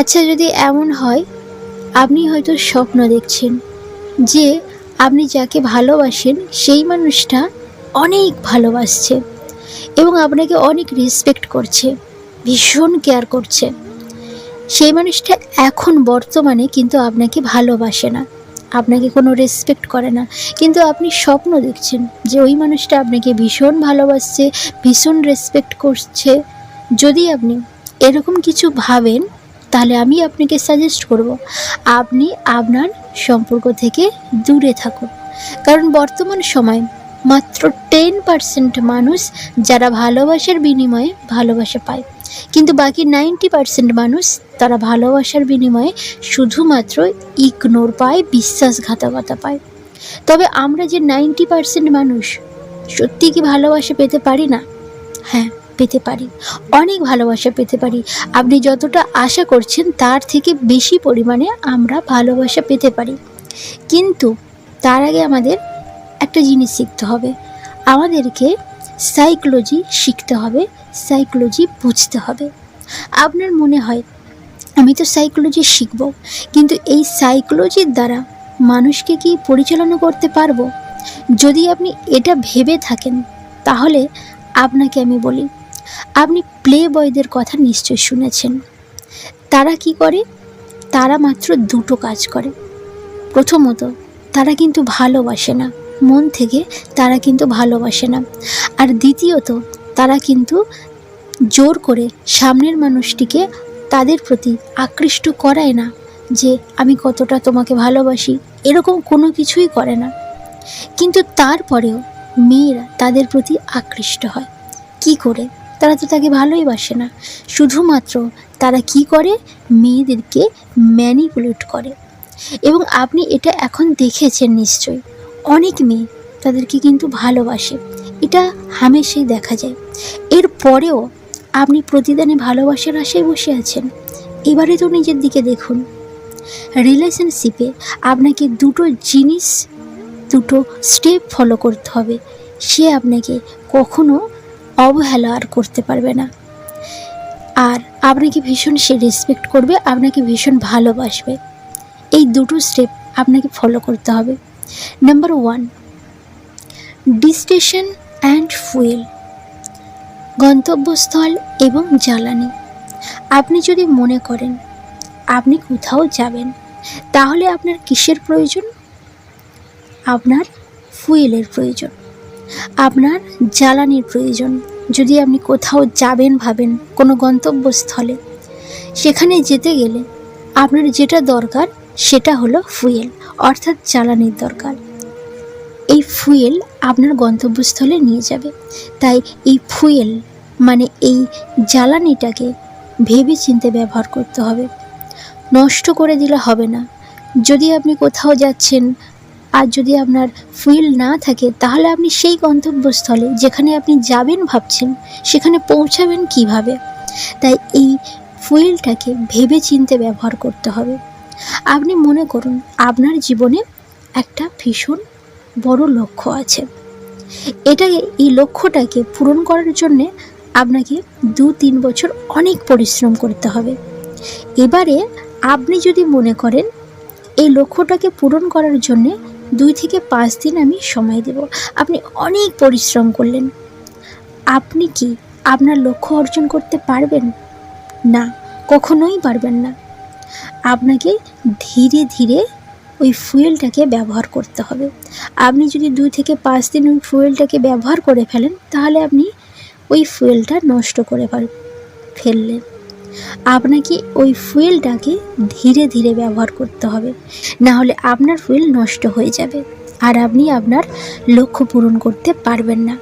আচ্ছা যদি এমন হয়, আপনি হয়তো স্বপ্ন দেখছেন যে আপনি যাকে ভালোবাসেন, সেই মানুষটা অনেক ভালোবাসছে এবং আপনাকে অনেক রেসপেক্ট করছে, ভীষণ কেয়ার করছে। সেই মানুষটা এখন বর্তমানে কিন্তু আপনাকে ভালোবাসে না, আপনাকে কোনো রেসপেক্ট করে না। কিন্তু আপনি স্বপ্ন দেখছেন যে ওই মানুষটা আপনাকে ভীষণ ভালোবাসছে, ভীষণ রেসপেক্ট করছে। যদি আপনি এরকম কিছু ভাবেন তাহলে আমি আপনাকে সাজেস্ট করব, আপনি আপনার সম্পর্ক থেকে দূরে থাকুন। কারণ বর্তমান সময় মাত্র টেন পার্সেন্ট মানুষ যারা ভালোবাসার বিনিময়ে ভালোবাসা পায়, কিন্তু বাকি নাইনটি পার্সেন্ট মানুষ তারা ভালোবাসার বিনিময়ে শুধুমাত্র ইগনোর পায়, বিশ্বাসঘাতকতা পায়। তবে আমরা যে নাইনটি পার্সেন্ট মানুষ সত্যি কি ভালোবাসা পেতে পারি না? হ্যাঁ। পেতে পারি। অনেক ভালোবাসা পেতে পারি। আপনি যতটা আশা করছেন, তার থেকে বেশি পরিমাণে আমরা ভালোবাসা পেতে পারি। কিন্তু তার আগে আমাদের একটা জিনিস শিখতে হবে। আমাদেরকে সাইকোলজি শিখতে হবে, সাইকোলজি বুঝতে হবে। আপনার মনে হয়, আমি তো সাইকোলজি শিখব, কিন্তু এই সাইকোলজির দ্বারা মানুষকে কি পরিচালনা করতে পারব? যদি আপনি এটা ভেবে থাকেন, তাহলে আপনাকে আমি বলি আপনি প্লে বয়দের কথা নিশ্চয়ই শুনেছেন। তারা কি করে? তারা মাত্র দুটো কাজ করে। প্রথমত, তারা কিন্তু ভালোবাসে না। মন থেকে তারা কিন্তু ভালোবাসে না। আর দ্বিতীয়ত, তারা কিন্তু জোর করে সামনের মানুষটিকে তাদের প্রতি আকৃষ্ট করায় না যে, আমি কতটা তোমাকে ভালোবাসি। এরকম কোনো কিছুই করে না। কিন্তু তারপরেও মেয়েরা তাদের প্রতি আকৃষ্ট হয়। কি করে? তারা তো তাকে ভালোই বাসে না। শুধুমাত্র তারা কি করে? মেয়েদেরকে ম্যানিপুলেট করে। এবং আপনি এটা এখন দেখেছেন নিশ্চয়ই। অনেক মেয়ে তাদেরকে কিন্তু ভালোবাসে। এটা হামেশাই দেখা যায়। এর পরেও আপনি প্রতিদানে ভালোবাসার আশায় বসে আছেন। এবারে তো নিজের দিকে দেখুন। রিলেশনশিপে আপনাকে দুটো জিনিস, দুটো স্টেপ ফলো করতে হবে। সে আপনাকে কখনো অবহেলা আর করতে পারবে না। আর আপনাকে ভীষণ সে রেসপেক্ট করবে, আপনাকে ভীষণ ভালোবাসবে। এই দুটো স্টেপ আপনাকে ফলো করতে হবে। Number one destination and fuel গন্তব্যস্থল এবং জ্বালানি। আপনি যদি মনে করেন আপনি কোথাও যাবেন, তাহলে আপনার কিসের প্রয়োজন? আপনার ফুয়েলের প্রয়োজন। আপনার জ্বালানির প্রয়োজন। যদি আপনি কোথাও যাবেন ভাবেন কোনো গন্তব্যস্থলে, সেখানে যেতে গেলে আপনার যেটা দরকার সেটা হলো ফুয়েল, অর্থাৎ জ্বালানির দরকার। এই ফুয়েল আপনার গন্তব্যস্থলে নিয়ে যাবে। তাই এই ফুয়েল মানে এই জ্বালানিটাকে ভেবে চিন্তে ব্যবহার করতে হবে। নষ্ট করে দিলে হবে না। যদি আপনি কোথাও যাচ্ছেন আর যদি আপনার ফুয়েল না থাকে, তাহলে আপনি সেই গন্তব্যস্থলে যেখানে আপনি যাবেন ভাবছেন, সেখানে পৌঁছাবেন কীভাবে? তাই এই ফুয়েলটাকে ভেবে চিন্তে ব্যবহার করতে হবে। আপনি মনে করুন, আপনার জীবনে একটা ভীষণ বড় লক্ষ্য আছে। এটাকে এই লক্ষ্যটাকে পূরণ করার জন্যে আপনাকে দু তিন বছর অনেক পরিশ্রম করতে হবে। এবারে আপনি যদি মনে করেন, এই লক্ষ্যটাকে পূরণ করার জন্যে দুই থেকে পাঁচ দিন আমি সময় দেব। আপনি অনেক পরিশ্রম করলেন। আপনি কি আপনার লক্ষ্য অর্জন করতে পারবেন? না, কখনোই পারবেন না। আপনাকে ধীরে ধীরে ওই ফুয়েলটাকে ব্যবহার করতে হবে। আপনি যদি দুই থেকে পাঁচ দিন ওই ফুয়েলটাকে ব্যবহার করে ফেলেন, তাহলে আপনি ওই ফুয়েলটা নষ্ট করে ফেললেন। আপনাকে ওই ফুয়েলটাকে ধীরে ধীরে ব্যবহার করতে হবে। না হলে আপনার ফুয়েল নষ্ট হয়ে যাবে আর আপনি আপনার লক্ষ্য পূরণ করতে পারবেন না।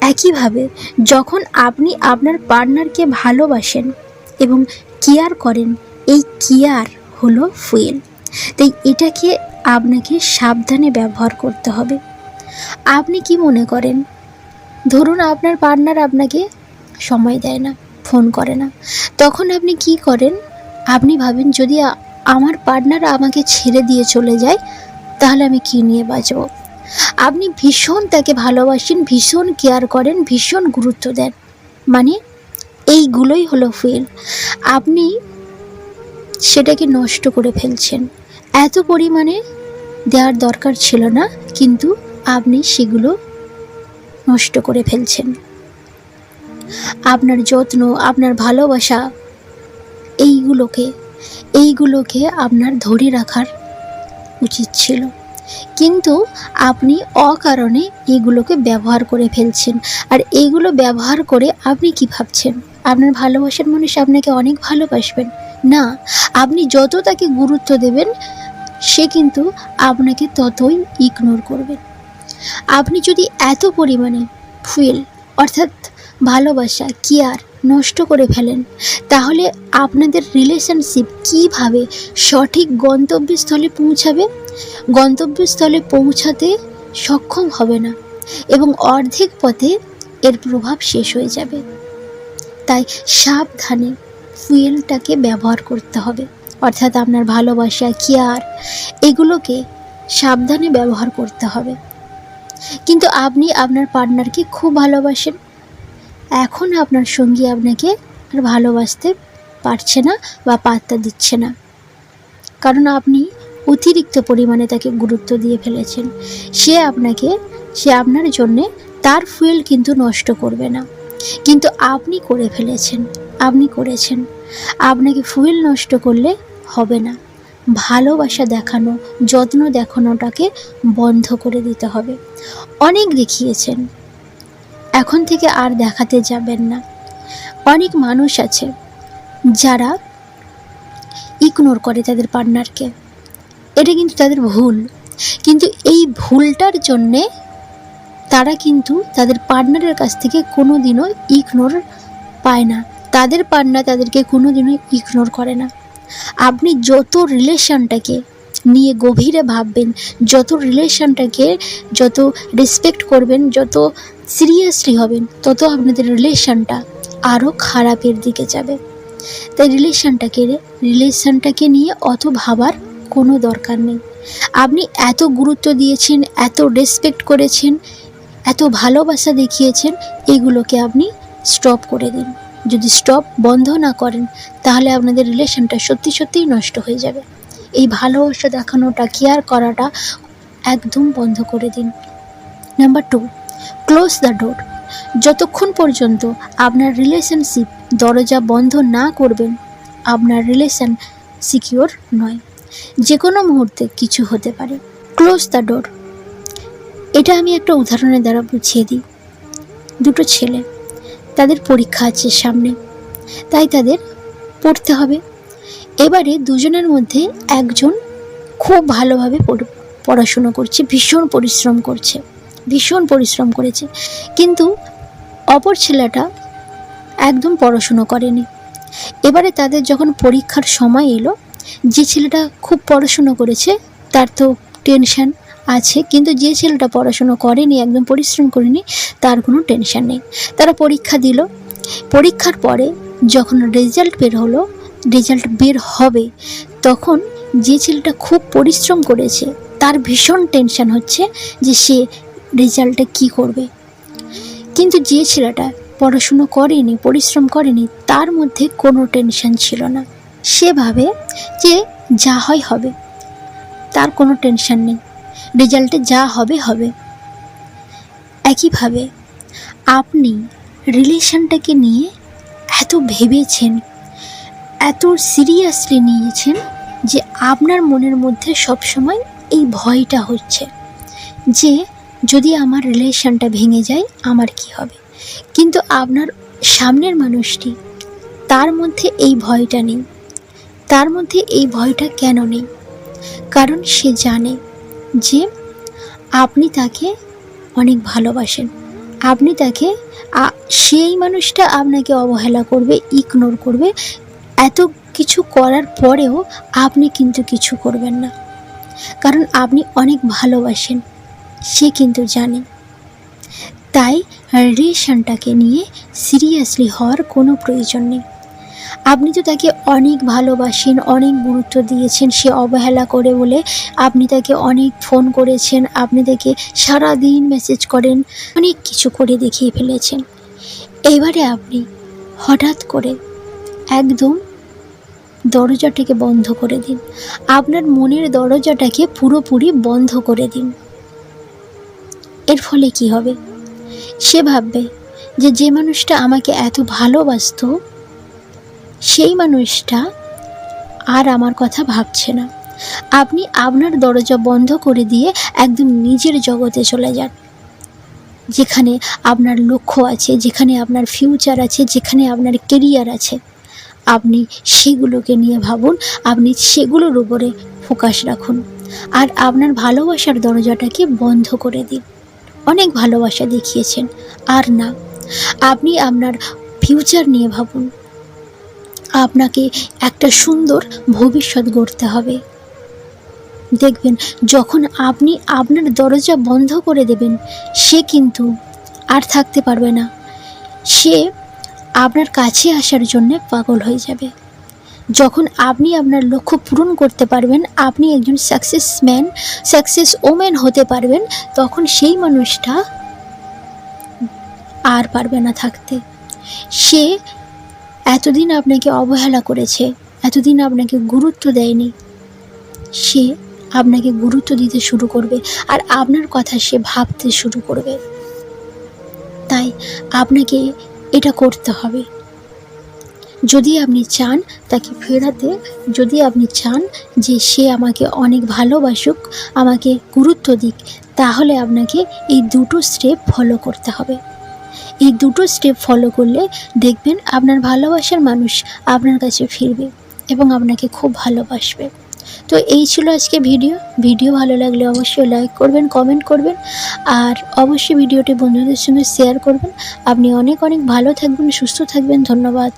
একইভাবে যখন আপনি আপনার পার্টনারকে ভালোবাসেন এবং কেয়ার করেন, এই কেয়ার হলো ফুয়েল। তাই এটাকে আপনাকে সাবধানে ব্যবহার করতে হবে। আপনি কি মনে করেন? ধরুন আপনার পার্টনার আপনাকে সময় দেয় না। ফোন করে না। তখন আপনি কি করেন? আপনি ভাবেন, যদি আমার পার্টনার আমাকে ছেড়ে দিয়ে চলে যায়, তাহলে আমি কী নিয়ে বাঁচব? আপনি ভীষণ তাকে ভালোবাসেন, ভীষণ কেয়ার করেন, ভীষণ গুরুত্ব দেন। মানে এইগুলোই হলো ফুয়েল আপনি সেটাকে নষ্ট করে ফেলছেন। এত পরিমাণে দেওয়ার দরকার ছিল না, কিন্তু আপনি সেগুলো নষ্ট করে ফেলছেন। আপনার যত্ন, আপনার ভালোবাসা, এইগুলোকে এইগুলোকে আপনার ধরে রাখার উচিত ছিল। কিন্তু আপনি অকারণে এগুলোকে ব্যবহার করে ফেলছেন। আর এইগুলো ব্যবহার করে আপনি কি ভাবছেন? আপনার ভালোবাসার মানুষ আপনাকে অনেক ভালোবাসবেন। না, আপনি যত তাকে গুরুত্ব দেবেন, সে কিন্তু আপনাকে ততই ইগনোর করবে। আপনি যদি এত পরিমাণে ফুয়েল অর্থাৎ ভালোবাসা কেয়ার নষ্ট করে ফেলেন? তাহলে আপনাদের রিলেশনশিপ কীভাবে সঠিক গন্তব্যস্থলে পৌঁছাবে? গন্তব্যস্থলে পৌঁছাতে সক্ষম হবে না এবং অর্ধেক পথে এর প্রভাব শেষ হয়ে যাবে। তাই সাবধানে ফুয়েলটাকে ব্যবহার করতে হবে। অর্থাৎ আপনার ভালোবাসা কেয়ার এগুলোকে সাবধানে ব্যবহার করতে হবে। কিন্তু আপনি আপনার পার্টনারকে খুব ভালোবাসেন। এখন আপনার সঙ্গী আপনাকে আর ভালোবাসতে পারছে না বা পাত্তা দিচ্ছে না। কারণ আপনি অতিরিক্ত পরিমাণে তাকে গুরুত্ব দিয়ে ফেলেছেন। সে আপনাকে, সে আপনার জন্যে তার ফুয়েল কিন্তু নষ্ট করবে না। কিন্তু আপনি করে ফেলেছেন, আপনি করেছেন। আপনাকে ফুয়েল নষ্ট করলে হবে না। ভালোবাসা দেখানো, যত্ন দেখানোটাকে বন্ধ করে দিতে হবে। অনেক দেখিয়েছেন এখন থেকে আর দেখাতে যাবেন না। অনেক মানুষ আছে যারা ইগনোর করে তাদের পার্টনারকে। এটা কিন্তু তাদের ভুল। কিন্তু এই ভুলটার জন্যে তারা কিন্তু তাদের পার্টনারের কাছ থেকে কোনো দিনও ইগনোর পায় না। তাদের পার্টনার তাদেরকে কোনো দিনও ইগনোর করে না। আপনি যত রিলেশনটাকে নিয়ে গভীরে ভাববেন, যত রিলেশনটাকে যত রেসপেক্ট করবেন, যত সিরিয়াসলি হবেন, তত আপনাদের রিলেশনটা আরও খারাপের দিকে যাবে। তাই রিলেশনটাকে রিলেশনটাকে নিয়ে অত ভাবার কোনো দরকার নেই। আপনি এত গুরুত্ব দিয়েছেন, এত রেসপেক্ট করেছেন, এত ভালোবাসা দেখিয়েছেন, এগুলোকে আপনি স্টপ করে দিন। যদি স্টপ বন্ধ না করেন, তাহলে আপনাদের রিলেশনটা সত্যি সত্যিই নষ্ট হয়ে যাবে। এই ভালোবাসা দেখানোটা কেয়ার করাটা একদম বন্ধ করে দিন। Number two close the door যতক্ষণ পর্যন্ত আপনার রিলেশনশিপ দরজা বন্ধ না করবেন, আপনার রিলেশন সিকিওর নয়। যে কোনো মুহূর্তে কিছু হতে পারে। ক্লোজ দ্য ডোর এটা আমি একটা উদাহরণের দ্বারা বুঝিয়ে দিই। দুটো ছেলে, তাদের পরীক্ষা আছে সামনে, তাই তাদের পড়তে হবে। এবারে দুজনের মধ্যে একজন খুব ভালোভাবে পড়- পড়াশুনো করছে, ভীষণ পরিশ্রম করছে। ভীষণ পরিশ্রম করেছে। কিন্তু অপর ছেলেটা একদম পড়াশুনো করেনি। এবারে তাদের যখন পরীক্ষার সময় এলো, যে ছেলেটা খুব পড়াশুনো করেছে, তার তো টেনশন আছে, কিন্তু যে ছেলেটা পড়াশুনো করেনি, একদম পরিশ্রম করেনি, তার কোনো টেনশন নেই। তারা পরীক্ষা দিল। পরীক্ষার পরে যখন রেজাল্ট বের হলো রেজাল্ট বের হবে, তখন যে ছেলেটা খুব পরিশ্রম করেছে, তার ভীষণ টেনশন হচ্ছে যে সে রেজাল্টে কি করবে? কিন্তু যে ছেলেটা পড়াশুনো করেনি, পরিশ্রম করেনি, তার মধ্যে কোনো টেনশন ছিল না। সে ভাবে যে যা হয় হবে, তার কোনো টেনশন নেই। রেজাল্টে যা হবে হবে। একইভাবে আপনি রিলেশনটাকে নিয়ে এত ভেবেছেন, এত সিরিয়াসলি নিয়েছেন যে আপনার মনের মধ্যে সবসময় এই ভয়টা হচ্ছে যে যদি আমার রিলেশনটা ভেঙে যায়, আমার কি হবে? কিন্তু আপনার সামনের মানুষটি, তার মধ্যে এই ভয়টা নেই। তার মধ্যে এই ভয়টা কেন নেই? কারণ সে জানে যে আপনি তাকে অনেক ভালোবাসেন। আপনি তাকে সেই মানুষটা আপনাকে অবহেলা করবে ইগনোর করবে। এত কিছু করার পরেও আপনি কিন্তু কিছু করবেন না। কারণ আপনি অনেক ভালোবাসেন। সে কিন্তু জানে। তাই রিলেশনটাকে নিয়ে সিরিয়াসলি হওয়ার কোনো প্রয়োজন নেই। আপনি তো তাকে অনেক ভালোবাসেন, অনেক গুরুত্ব দিয়েছেন, সে অবহেলা করে বলে আপনি তাকে অনেক ফোন করেছেন, আপনি তাকে সারা দিন মেসেজ করেন, অনেক কিছু করে দেখিয়ে ফেলেছেন। এবারে আপনি হঠাৎ করে একদম দরজাটাকে বন্ধ করে দিন। আপনার মনের দরজাটাকে পুরোপুরি বন্ধ করে দিন। এর ফলে কি হবে? সে ভাববে যে যে মানুষটা আমাকে এত ভালোবাসতো, সেই মানুষটা আর আমার কথা ভাবছে না। আপনি আপনার দরজা বন্ধ করে দিয়ে একদম নিজের জগতে চলে যান। যেখানে আপনার লক্ষ্য আছে, যেখানে আপনার ফিউচার আছে, যেখানে আপনার কেরিয়ার আছে। আপনি সেগুলোকে নিয়ে ভাবুন, আপনি সেগুলোর উপরে ফোকাস রাখুন। আর আপনার ভালোবাসার দরজাটাকে বন্ধ করে দিন। অনেক ভালোবাসা দেখিয়েছেন। আর না, আপনি আপনার ফিউচার নিয়ে ভাবুন। আপনাকে একটা সুন্দর ভবিষ্যৎ গড়তে হবে। দেখবেন, যখন আপনি আপনার দরজা বন্ধ করে দেবেন, সে কিন্তু আর থাকতে পারবে না। সে আপনার কাছে আসার জন্য পাগল হয়ে যাবে। যখন আপনি আপনার লক্ষ্য পূরণ করতে পারবেন, আপনি একজন সাকসেস ম্যান সাকসেস ওম্যান হতে পারবেন, তখন সেই মানুষটা আর পারবে না থাকতে। সে এতদিন আপনাকে অবহেলা করেছে, এতদিন আপনাকে গুরুত্ব দেয়নি। সে আপনাকে গুরুত্ব দিতে শুরু করবে আর আপনার কথা সে ভাবতে শুরু করবে। তাই আপনাকে এটা করতে হবে। যদি আপনি চান তাকে ফেরাতে, যদি আপনি চান যে সে আমাকে অনেক ভালোবাসুক, আমাকে গুরুত্ব দিক, তাহলে আপনাকে এই দুটো স্টেপ ফলো করতে হবে। এই দুটো স্টেপ ফলো করলে দেখবেন আপনার ভালোবাসার মানুষ আপনার কাছে ফিরবে এবং আপনাকে খুব ভালোবাসবে। তো এই ছিল আজকে ভিডিও। ভিডিও ভালো লাগলে অবশ্যই লাইক করবেন কমেন্ট করবেন আর অবশ্যই ভিডিওটি বন্ধুদের সঙ্গে শেয়ার করবেন। আপনি অনেক অনেক ভালো থাকবেন, সুস্থ থাকবেন। ধন্যবাদ।